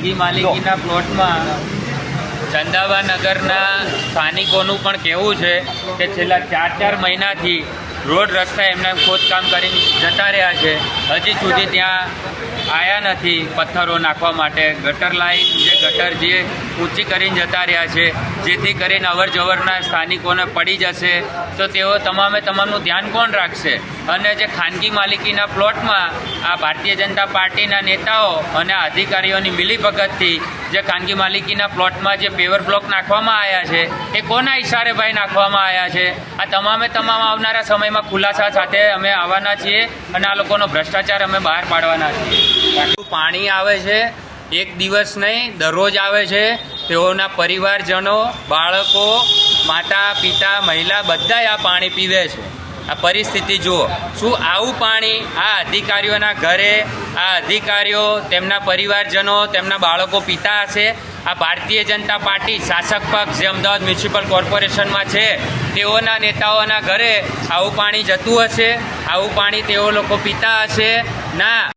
ખાનગી માલિકીના પ્લોટમાં ચંદાવા નગરના સ્થાનિકોનું પણ કહેવું છે કે છેલ્લા ચાર ચાર મહિનાથી રોડ રસ્તા એમને ખોદકામ કરીને જતા રહ્યા છે. હજી સુધી ત્યાં આવ્યા નથી પથ્થરો નાખવા માટે. ગટર લાઈન જે ગટર જે ઊંચી કરીને જતા રહ્યા છે, જેથી કરીને અવર જવરના સ્થાનિકોને પડી જશે. તો તેઓ તમામે તમામનું ધ્યાન કોણ રાખશે? અને જે ખાનગી માલિકીના પ્લોટમાં આ ભારતીય જનતા પાર્ટીના નેતાઓ અને અધિકારીઓની મિલીભગતથી જે ખાનગી માલિકીના પ્લોટમાં જે પેવર બ્લોક નાખવામાં આવ્યા છે, એ કોના ઇશારે ભાઈ નાખવામાં આવ્યા છે? આ તમામે તમામ આવનારા સમયમાં ખુલાસા સાથે અમે આવવાના છીએ અને આ લોકોનો ભ્રષ્ટાચાર અમે બહાર પાડવાના છીએ. પાણી આવે છે, એક દિવસ નહીં, દરરોજ આવે છે. તેઓના પરિવારજનો, બાળકો માતા પિતા મહિલા બધા આ પાણી પીવે છે. આ પરિસ્થિતિ જુઓ. શું આવું પાણી આ અધિકારીઓના ઘરે, આ અધિકારીઓ, તેમના પરિવારજનો, તેમના બાળકો પીતા હશે? આ ભારતીય જનતા પાર્ટી શાસક પક્ષ જે અમદાવાદ મ્યુનિસિપલ કોર્પોરેશનમાં છે, તેઓના નેતાઓના ઘરે આવું પાણી જતું હશે? આવું પાણી તેઓ લોકો પીતા હશે? ના.